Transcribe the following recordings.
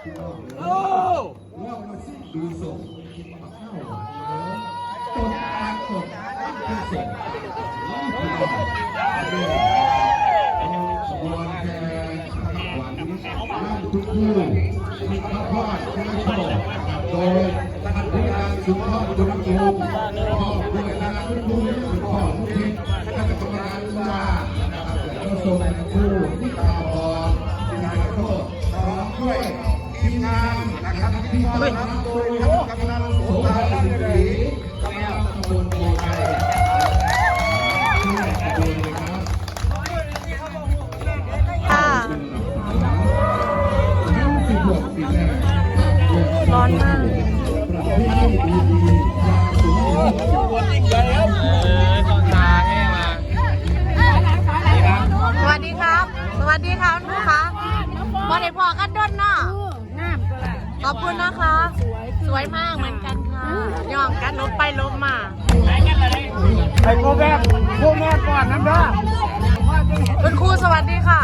โอ้เรามาสิดูส่งเข้าตดปากตดที่ส่งขบวนแห่หวันนั่งทุกคู่มีข้าวพอดที่โชว์โดยท่านผู้การสุภาพบุรุษภูมิพ่อผู้จัดการทุกคู่พ่อผู้ทิศท่านกรรมการว่าก็ส่งคู่ที่ข่าบอลที่านโทษพร้อมด้วย ทีมงานนะครับที่มอบรับโดยท่านกำนัน อบคุณนะคะ สวยมากเหมือนกันค่ะยอมกันลบไปลบมาไอ้โคแม่โคแม่ก่อนน้ำเด้อคุณครูสวัสดีค่ะ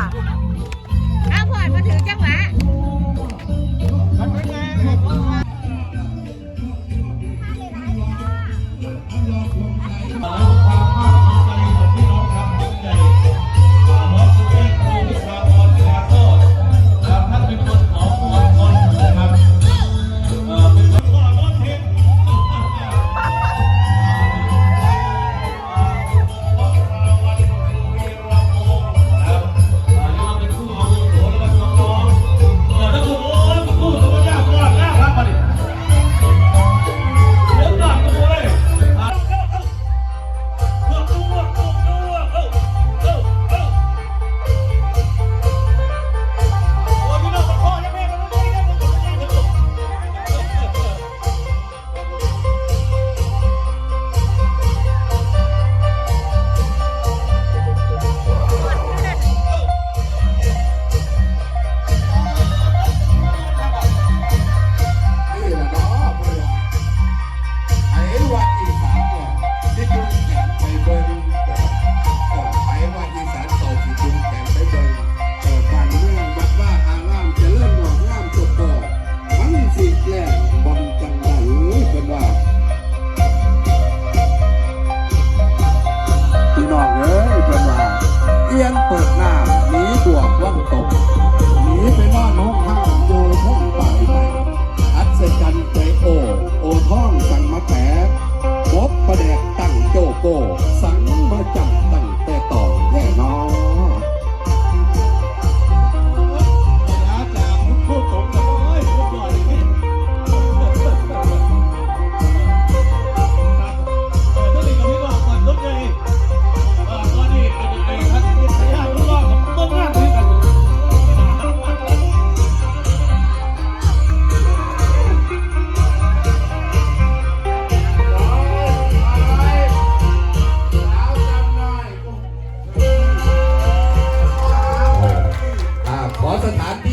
เอียงเปิดหน้า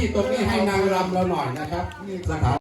ที่ตรงนี้ให้นางรำเราหน่อยนะครับสถาน